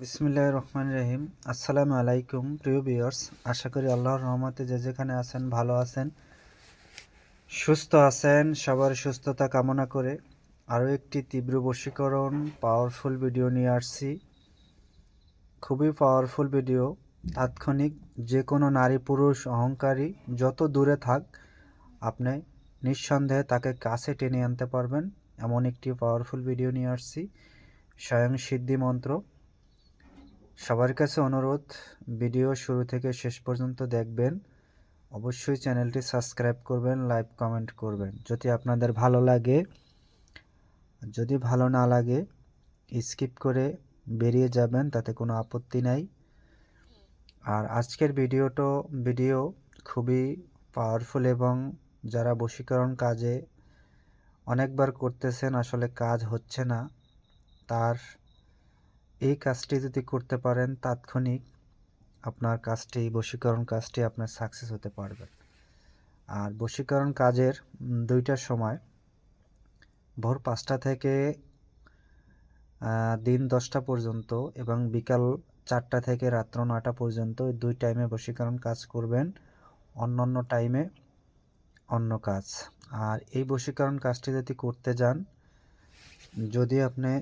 বিসমিল্লাহ রহমান রহিম। আসসালামু আলাইকুম, প্রিয় বিয়ার্স আশা করি আল্লাহর রহমতে যে যেখানে আছেন, ভালো আছেন, সুস্থ আছেন, সবার সুস্থতা কামনা করে আরও একটি তীব্র বশীকরণ পাওয়ারফুল ভিডিও নিয়ে আসছি। খুবই পাওয়ারফুল ভিডিও তাৎক্ষণিক, যে কোনো নারী, পুরুষ, অহংকারী, যত দূরে থাক, আপনি নিঃসন্দেহে তাকে কাছে টেনে আনতে পারবেন। এমন একটি পাওয়ারফুল ভিডিও নিয়ে আসছি, স্বয়ং সিদ্ধি মন্ত্র। সবার কাছে অনুরোধ, ভিডিও শুরু থেকে শেষ পর্যন্ত দেখবেন। অবশ্যই চ্যানেলটি সাবস্ক্রাইব করবেন, লাইক, কমেন্ট করবেন। যদি আপনাদের ভালো লাগে, যদি ভালো না লাগে, স্কিপ করে বেরিয়ে যাবেন, তাতে কোনো আপত্তি নাই। আর আজকের ভিডিওটো, ভিডিও খুবই পাওয়ারফুল এবং যারা বশীকরণ কাজে অনেকবার করতেছেন, আসলে কাজ হচ্ছে না। তার এই কাজটি যদি করতে পারেন, তাৎক্ষণিক আপনার কাজটি, বশীকরণ কাজটি আপনার সাকসেস হতে পারবে। আর বশীকরণ কাজের দুইটার সময় ভোর পাঁচটা থেকে দিন দশটা পর্যন্ত এবং বিকাল চারটা থেকে রাত্র নটা পর্যন্ত দুই টাইমে বশীকরণ কাজ করবেন। অন্য অন্য টাইমে অন্য কাজ। আর এই বশীকরণ কাজটি যদি করতে যান, যদি আপনি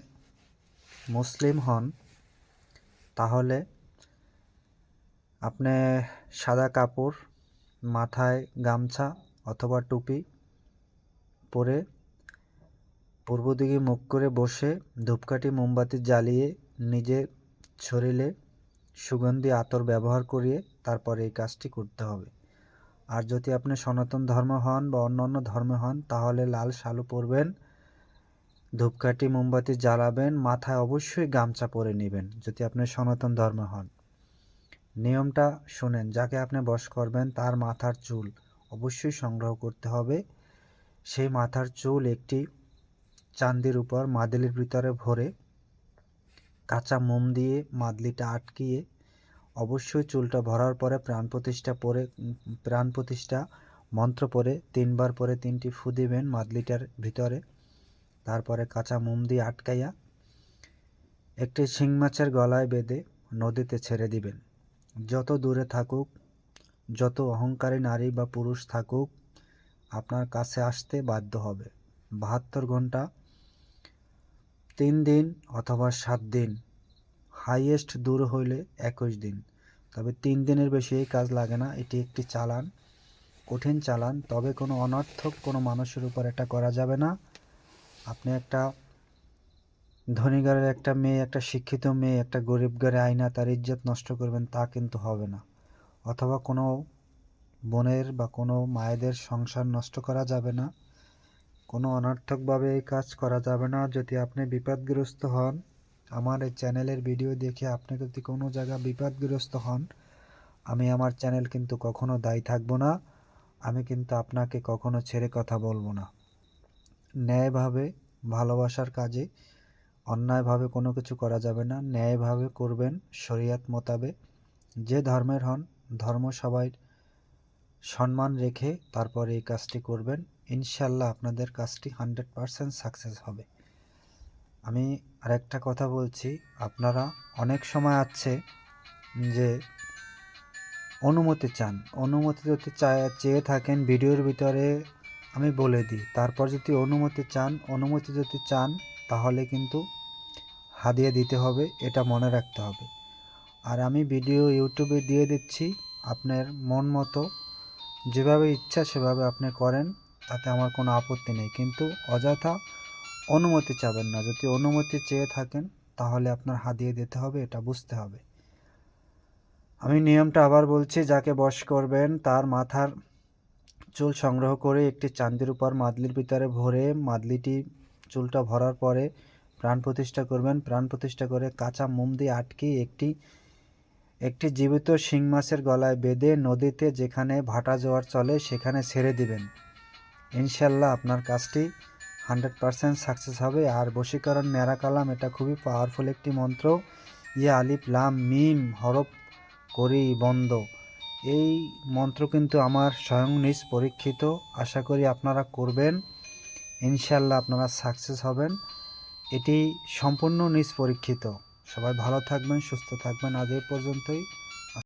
মুসলিম হন, তাহলে আপনি সাদা কাপড়, মাথায় গামছা অথবা টুপি পরে পূর্ব দিকে মুখ করে বসে ধূপকাঠি মোমবাতি জ্বালিয়ে নিজের শরীরে সুগন্ধি আতর ব্যবহার করিয়ে তারপরে এই কাজটি করতে হবে। আর যদি আপনি সনাতন ধর্ম হন বা অন্যান্য ধর্ম হন, তাহলে লাল শালু পরবেন ধূপকাঠি মোমবাতি জ্বালাবেন, মাথায় অবশ্যই গামছা পরে নেবেন, যদি আপনি সনাতন ধর্ম হন। নিয়মটা শুনেন, যাকে আপনি বশ করবেন তার মাথার চুল অবশ্যই সংগ্রহ করতে হবে। সেই মাথার চুল একটি চান্দির উপর মাদলির ভিতরে ভরে কাঁচা মোম দিয়ে মাদলিটা আটকিয়ে অবশ্যই চুলটা ভরার পরে প্রাণ প্রতিষ্ঠা পরে, প্রাণ প্রতিষ্ঠা মন্ত্র পরে তিনবার পরে তিনটি ফু দিবেন মাদলিটার ভিতরে। তারপরে কাঁচা মোম দিয়ে আটকাইয়া একটি শিং মাছের গলায় বেঁধে নদীতে ছেড়ে দিবেন। যত দূরে থাকুক, যত অহংকারী নারী বা পুরুষ থাকুক, আপনার কাছে আসতে বাধ্য হবে। বাহাত্তর ঘণ্টা তিন দিন অথবা সাত দিন, হাইয়েস্ট দূর হইলে একুশ দিন। তবে তিন দিনের বেশি এই কাজ লাগে না, এটি একটি চালান, কঠিন চালান। তবে কোনো অনর্থক কোনো মানুষের উপর এটা করা যাবে না। আপনি একটা ধনী ঘরের একটা মেয়ে, একটা শিক্ষিত মেয়ে, একটা গরিব ঘরে আইনা তার ইজ্জত নষ্ট করবেন, তা কিন্তু হবে না। অথবা কোনো বোনের বা কোনো মায়েদের সংসার নষ্ট করা যাবে না। কোনো অনর্থকভাবে এই কাজ করা যাবে না। যদি আপনি বিপদগ্রস্ত হন, আমার এই চ্যানেলের ভিডিও দেখে আপনি যদি কোনো জায়গা বিপদগ্রস্ত হন, আমি আমার চ্যানেল কিন্তু কখনো দায়ী থাকব না। আমি কিন্তু আপনাকে কখনো ছেড়ে কথা বলব না। ন্যায়ভাবে ভালোবাসার কাজে, অন্যায়ভাবে কোনো কিছু করা যাবে না। ন্যায়ভাবে করবেন, শরিয়াত মোতাবেক। যে ধর্মের হন, ধর্ম সবাই সম্মান রেখে তারপরে এই কাজটি করবেন। ইনশাল্লাহ আপনাদের কাজটি হান্ড্রেড পারসেন্ট সাকসেস হবে। আমি আরেকটা কথা বলছি, আপনারা অনেক সময় আছে যে অনুমতি চান। অনুমতি যদি চায়, চেয়ে থাকেন, ভিডিওর ভিতরে আমি বলে দিই, তারপর যদি অনুমতি চান, অনুমতি যদি চান, তাহলে কিন্তু হাদিয়া দিতে হবে, এটা মনে রাখতে হবে। আর আমি ভিডিও ইউটিউবে দিয়ে দিচ্ছি, আপনার মন মতো যেভাবে ইচ্ছা সেভাবে আপনি করেন, তাতে আমার কোনো আপত্তি নেই। কিন্তু অযথা অনুমতি চাবেন না, যদি অনুমতি চেয়ে থাকেন, তাহলে আপনার হাদিয়ে দিতে হবে, এটা বুঝতে হবে। আমি নিয়মটা আবার বলছি, যাকে বশ করবেন, তার মাথার চুল সংগ্রহ করে একটি চান্দির উপর মাদলির ভিতরে ভরে মাদলিটি চুলটা ভরার পরে প্রাণ প্রতিষ্ঠা করবেন। প্রাণ প্রতিষ্ঠা করে কাঁচা মোম দিয়ে আটকে একটি একটি জীবিত শিং মাছের গলায় বেঁধে নদীতে যেখানে ভাটা জোয়ার চলে সেখানে ছেড়ে দিবেন। ইনশাল্লাহ আপনার কাজটি হান্ড্রেড পারসেন্ট সাকসেস হবে। আর বশীকরণ নেরা কালাম, এটা খুবই পাওয়ারফুল একটি মন্ত্র। ইয়ে আলিফ লাম মিম হরফ করি বন্ধ। এই মন্ত্র কিন্তু আমার স্বয়ং নিজ পরীক্ষিত। আশা করি আপনারা করবেন। ইনশাল্লাহ আপনারা সাকসেস হবেন। এটি সম্পূর্ণ নিজ পরীক্ষিত। সবাই ভালো থাকবেন, সুস্থ থাকবেন। আজ এই পর্যন্তই।